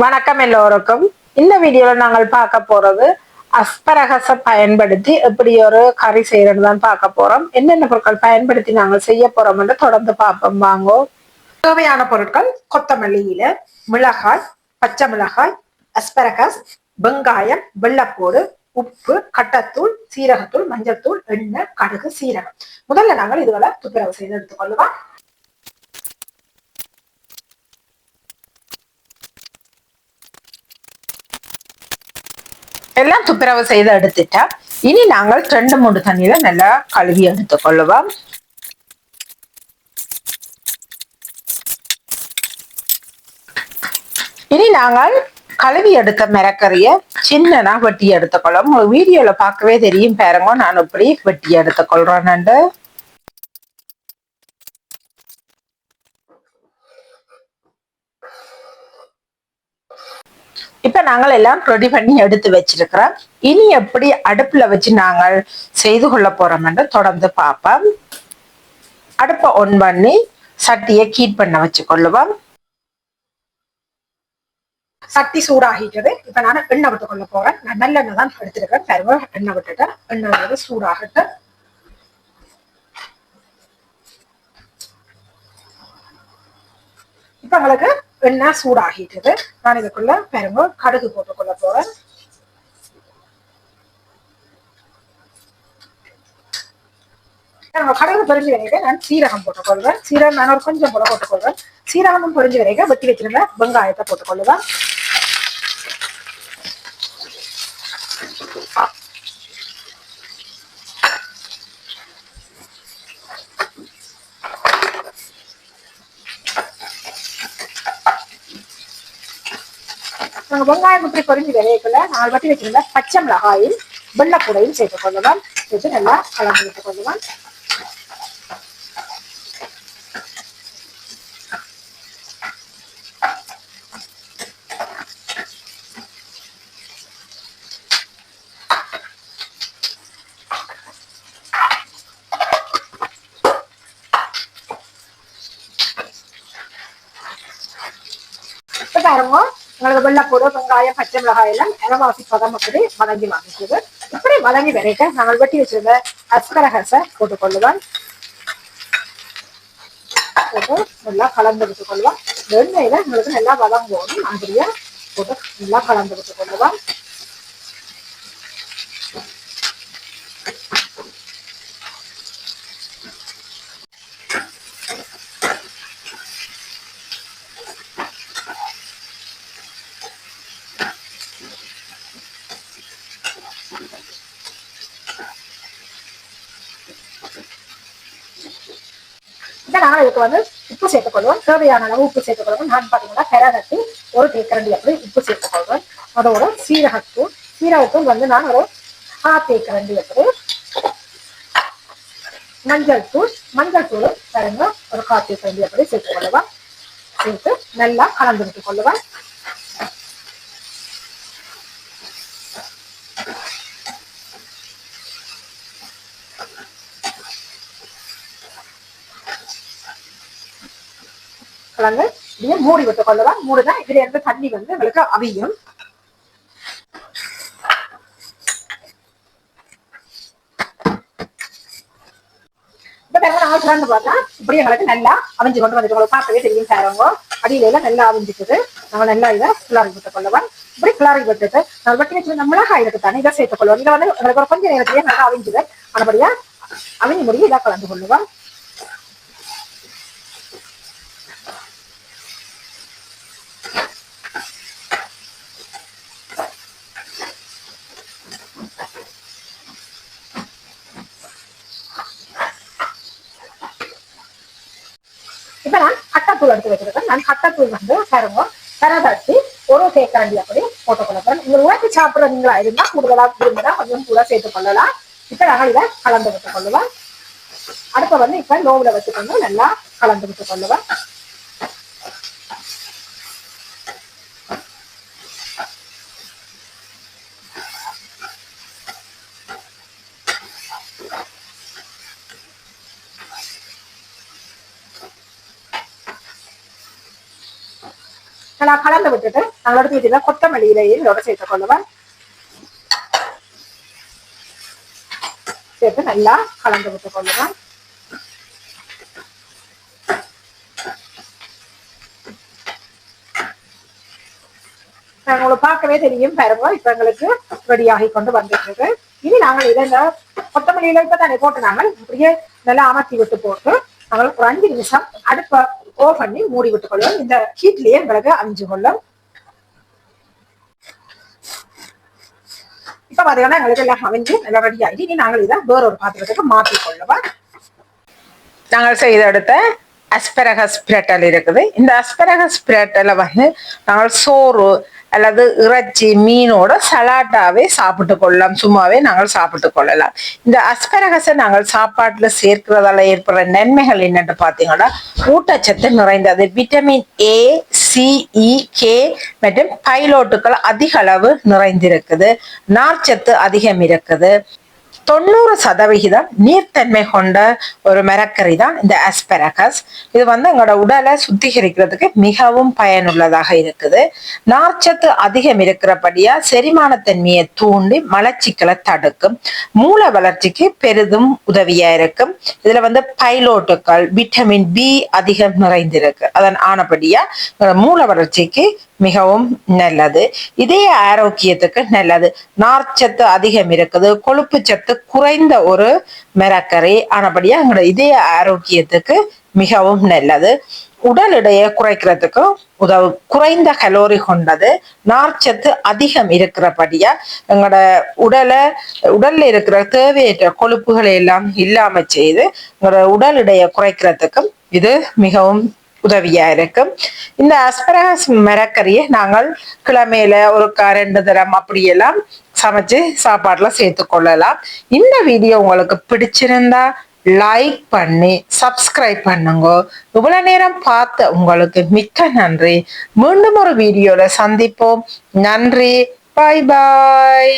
வணக்கம் எல்லோருக்கும். இந்த வீடியோல நாங்கள் பார்க்க போறது அஸ்பரகச பயன்படுத்தி எப்படி ஒரு கறி செய்யறது தான் பார்க்க போறோம். என்னென்ன பொருட்கள் பயன்படுத்தி நாங்கள் செய்ய போறோம் என்று தொடர்ந்து பார்ப்போம். வாங்கோ. தேவையான பொருட்கள் கொத்தமல்லி இலை மிளகாய் பச்சை மிளகாய் அஸ்பரகஸ் வெங்காயம் வெள்ளப்போடு உப்பு கட்டத்தூள் சீரகத்தூள் மஞ்சள்தூள் எண்ணெய் கடுகு சீரகம். முதல்ல நாங்கள் இதுவரை துப்புரவு செய்து எடுத்துக்கொள்ளுவோம். எல்லாம் துப்புரவு செய்து எடுத்துட்டா இனி நாங்கள் ரெண்டு மூணு தண்ணியில நல்லா கழுவி எடுத்துக்கொள்ளுவோம் இனி நாங்கள் கழுவி எடுத்த மிரக்கறிய சின்னனா வெட்டி எடுத்துக்கொள்ளும் உங்களுக்கு வீடியோல பார்க்கவே தெரியும் பாருங்க நான் இப்படி வெட்டி எடுத்துக்கொள்றேன்னு இப்ப நாங்கள் எல்லாம் ரெடி பண்ணி எடுத்து வச்சிருக்கிறோம். இனி எப்படி அடுப்புல வச்சு நாங்கள் செய்து கொள்ள போறோம் என்று தொடர்ந்து பார்ப்போம். அடுப்பை ஒன் பண்ணி சட்டியை கீட் பண்ண வச்சு கொள்ளுவோம். சட்டி சூடாகிட்டது. இப்ப நான் எண்ணெய் விட்டு கொள்ள போறேன். நான் நல்லெண்ணெய் தான் எடுத்திருக்கேன். தருவ எண்ணெய் விட்டுட்டேன். எண்ணெய் வந்து சூடாகட்டும். இப்ப உங்களுக்கு எண்ணெய் சூடாகிட்டது. நான் இதுக்குள்ள பாருங்க கடுகு போட்டுக்கொள்ள போறேன். நம்ம கடுகு பொரிஞ்சு நான் சீரகம் போட்டுக்கொள்வேன். சீரகம் நான் ஒரு கொஞ்சம் போல போட்டுக்கொள்வேன். சீரகமும் பொறிஞ்சு வரைக்கும் வெட்டி வச்சிருந்த வெங்காயத்தை போட்டுக்கொள்ளுவேன். நாங்கள் வெங்காயம் இப்படி பொறிஞ்சு விளையக்குள்ள நாலு வட்டி வச்சிருந்த பச்சை மிளகாயும் வெள்ளக்கூடையும் சேர்த்து கொள்ளலாம் சேர்த்து நல்லா கலந்து விட்டு கொள்ளலாம் பாருங்க. உங்களுக்கு வெள்ளப்பூடு வெங்காயம் பச்சை மிளகாய் எல்லாம் இலவாசி பதம் அப்படி வதங்கி வாங்கிக்கிறது இப்படி வதங்கி வரைக்க நாங்கள் வெட்டி வச்சிருந்த அஸ்பரகசை போட்டுக்கொள்ளுவோம் போட்டு நல்லா கலந்து விட்டுக்கொள்வோம் வெண்ணெயில உங்களுக்கு நல்லா வதங்குவோம் மாதிரியா போட்டு நல்லா கலந்து விட்டுக்கொள்ளுவோம் இந்த நான் இதுக்கு வந்து உப்பு சேர்த்துக்கொள்வோம். தேவையான அளவு உப்பு சேர்த்துக்கொள்வோம். நான் பார்த்தீங்கன்னா பெரகட்டி ஒரு தேக்கரண்டி அப்படி உப்பு சேர்த்துக்கொள்வேன் அதோட சீரகத்தூள் சீரகத்தூள் வந்து நான் ஒரு ஆ தேக்கரண்டி அப்படி மஞ்சள் தூள் மஞ்சள் தூள் பாருங்க ஒரு காப்பி கண்டி அப்படி சேர்த்துக்கொள்ளுவேன் சேர்த்து நல்லா கலந்து விட்டுக் கொள்ளுவேன் கலந்து இப்படியே மூடி விட்டு கொள்ளலாம் மூடுதான் இதுல இருந்து தண்ணி வந்து உங்களுக்கு அவியும். இப்ப திறந்து பார்த்தா இப்படி எங்களுக்கு நல்லா அவிஞ்சு கொண்டு வந்துட்டு உங்களுக்கு பார்க்கவே தெரியும் சாரவங்க அடியில எல்லாம் நல்லா அவிஞ்சிட்டுது நம்ம நல்லா இதை கிளாரி விட்டு கொள்ளலாம். இப்படி கிளாரி விட்டுட்டு நம்ம வட்டி வச்சிருந்த மிளகாய் இருக்கு தானே இதை சேர்த்துக் கொள்வோம். இதை வந்து எங்களுக்கு ஒரு கொஞ்சம் நேரத்திலேயே நல்லா அவிஞ்சுது ஆனபடியா அவிஞ்சு முடியும் இதை கலந்து கொள்ளுவோம் இப்ப நான் கட்டத்தூள் எடுத்து வச்சிருக்கேன். நான் கட்டத்தூள் வந்து பாருங்க கரதட்டி ஒரு தேக்கரண்டி அப்படி போட்டுக்கொள்ளப்பேன் உங்க உழைப்பு சாப்பிட்றீங்களா இருந்தா கூடுதலா விரும்பினா கொஞ்சம் கூட சேர்த்து கொள்ளலாம். இப்ப நாங்கள் இதை கலந்து விட்டுக் கொள்ளுவேன். அடுப்ப வந்து இப்ப லோவுல வச்சுக்கொண்டு நல்லா கலந்து விட்டுக் கொள்ளுவேன். நான் கலந்து விட்டுட்டு நாங்கள் எடுத்து வச்சுருந்தா கொத்தமல்லி இலையும் இதோட சேர்த்து கொள்ளுவேன் சேர்த்து நல்லா கலந்து விட்டு கொள்ளுவேன் உங்களுக்கு பார்க்கவே தெரியும் பாருங்க இப்ப எங்களுக்கு ரெடி ஆகி கொண்டு வந்துட்டு இனி நாங்கள் இதை இந்த கொத்தமல்லியில இப்ப தானே போட்டு நாங்கள் இப்படியே நல்லா அமர்த்தி விட்டு போட்டு நாங்கள் ஒரு அஞ்சு நிமிஷம் அடுப்ப ஓ பண்ணி மூடி விட்டுக் கொள்ளும் இந்த ஹீட்லயே மிளகு அஞ்சு கொள்ளும். இப்ப பாத்தீங்கன்னா எங்களுக்கு எல்லாம் அமைஞ்சு நல்லா ரெடி ஆகி இனி நாங்கள் இதை வேற ஒரு பாத்திரத்துக்கு மாற்றி கொள்ளுவோம். நாங்கள் செய்த எடுத்த அஸ்பரகஸ் பிரட்டல் இருக்குது. இந்த அஸ்பரகஸ் பிரட்டலை வந்து நாங்கள் சோறு அல்லது இறைச்சி மீனோட சலாட்டாவே சாப்பிட்டு கொள்ளலாம். சும்மாவே நாங்கள் சாப்பிட்டு கொள்ளலாம். இந்த அஸ்பரகஸை நாங்கள் சாப்பாட்டில் சேர்க்கிறதால ஏற்படுற நன்மைகள் என்னென்று பார்த்தீங்கன்னா ஊட்டச்சத்து நிறைந்தது. விட்டமின் ஏ சிஇ கே மற்றும் பைலோட்டுகள் அதிக அளவு நிறைந்திருக்குது. நார்ச்சத்து அதிகம் இருக்குது. தொண்ணூறு சதவிகிதம் நீர்த்தன்மை கொண்ட ஒரு மரக்கறி தான் இந்த அஸ்பெரகஸ் இது வந்து எங்களோட உடலை சுத்திகரிக்கிறதுக்கு மிகவும் பயனுள்ளதாக இருக்குது. நார்ச்சத்து அதிகம் இருக்கிறபடியா செரிமானத்தன்மையை தூண்டி மலச்சிக்கலை தடுக்கும். மூல வளர்ச்சிக்கு பெரிதும் உதவியா இருக்கும். இதுல வந்து பைலோட்டுக்கள் விட்டமின் பி அதிகம் நிறைந்திருக்கு. அதன் ஆனபடியா மூல வளர்ச்சிக்கு மிகவும் நல்லது. இதய ஆரோக்கியத்துக்கு நல்லது. நார்ச்சத்து அதிகம் இருக்குது. கொழுப்பு சத்து குறைந்த ஒரு மிரக்கறி. ஆனபடியா எங்களோட இதய ஆரோக்கியத்துக்கு மிகவும் நல்லது. உடல் எடையை குறைக்கிறதுக்கும் உதவும் குறைந்த கலோரி கொண்டது. நார்ச்சத்து அதிகம் இருக்கிறபடியா எங்களோட உடலை உடல்ல இருக்கிற தேவையற்ற கொழுப்புகளை எல்லாம் இல்லாம செய்து எங்களோட உடல் எடையை குறைக்கிறதுக்கும் இது மிகவும் உதவியா இருக்கும் இந்த அஸ்பரகஸ் மரக்கறியை நாங்கள் கிழமையில ஒரு ரெண்டு தரம் அப்படியெல்லாம் சமைச்சு சாப்பாடுல சேர்த்து கொள்ளலாம். இந்த வீடியோ உங்களுக்கு பிடிச்சிருந்தா லைக் பண்ணி சப்ஸ்கிரைப் பண்ணுங்க. இவ்வளவு நேரம் பார்த்த உங்களுக்கு மிக்க நன்றி. மீண்டும் ஒரு வீடியோல சந்திப்போம். நன்றி. பாய் பாய்